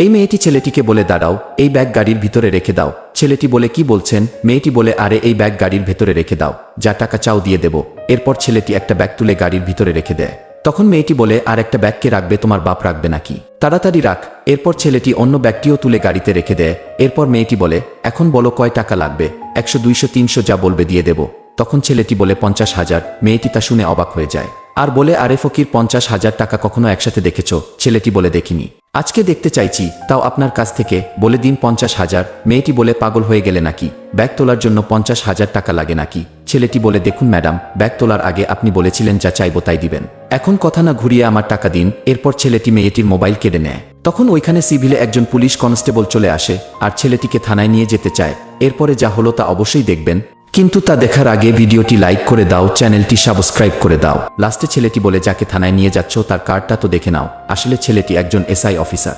এই মেয়েটি ছেলেটিকে বলে, দাঁড়াও, এই ব্যাগ গাড়ির ভিতরে রেখে দাও। ছেলেটি বলে, কি বলছেন? মেয়েটি বলে, আরে, এই ব্যাগ গাড়ির ভেতরে রেখে দাও, যা টাকা চাও দিয়ে দেব। এরপর ছেলেটি একটা ব্যাগ তুলে গাড়ির ভিতরে রেখে দেয়। তখন মেয়েটি বলে, আর একটা ব্যাগকে রাখবে, তোমার বাপ রাখবে নাকি? তাড়াতাড়ি রাখ। এরপর ছেলেটি অন্য ব্যাগটিও তুলে গাড়িতে রেখে দেয়। এরপর মেয়েটি বলে, এখন বলো কয় টাকা লাগবে? একশো, দুইশো, তিনশো যা বলবে দিয়ে দেব। তখন ছেলেটি বলে, পঞ্চাশ হাজার। মেয়েটি তা শুনে অবাক হয়ে যায়। আর বলে, আরে ফকির, পঞ্চাশ হাজার টাকা কখনো একসাথে দেখেছ? ছেলেটি বলে দেখিনি। আজকে দেখতে চাইছি, তাও আপনার কাছ থেকে। বলে দিন পঞ্চাশ হাজার। মেয়েটি বলে, পাগল হয়ে গেলে নাকি? ব্যাগ তোলার জন্য পঞ্চাশ হাজার টাকা লাগে নাকি? ছেলেটি বলে, দেখুন ম্যাডাম, ব্যাগ তোলার আগে আপনি বলেছিলেন যা চাইব তাই দিবেন। এখন কথা না ঘুরিয়ে আমার টাকা দিন, এরপর ছেলেটি মেয়েটির মোবাইল কেড়ে নেয়। তখন ওইখানে সিভিলে একজন পুলিশ কনস্টেবল চলে আসে, আর ছেলেটিকে থানায় নিয়ে যেতে চায়। এরপরে যা হলো তা অবশ্যই দেখবেন। কিন্তু তা দেখার আগে ভিডিওটি লাইক করে দাও, চ্যানেলটি সাবস্ক্রাইব করে দাও। লাস্টে ছেলেটি বলে, যাকে থানায় নিয়ে যাচ্ছ, তার কার্ডটা তো দেখে নাও। আসলে ছেলেটি একজন এসআই অফিসার।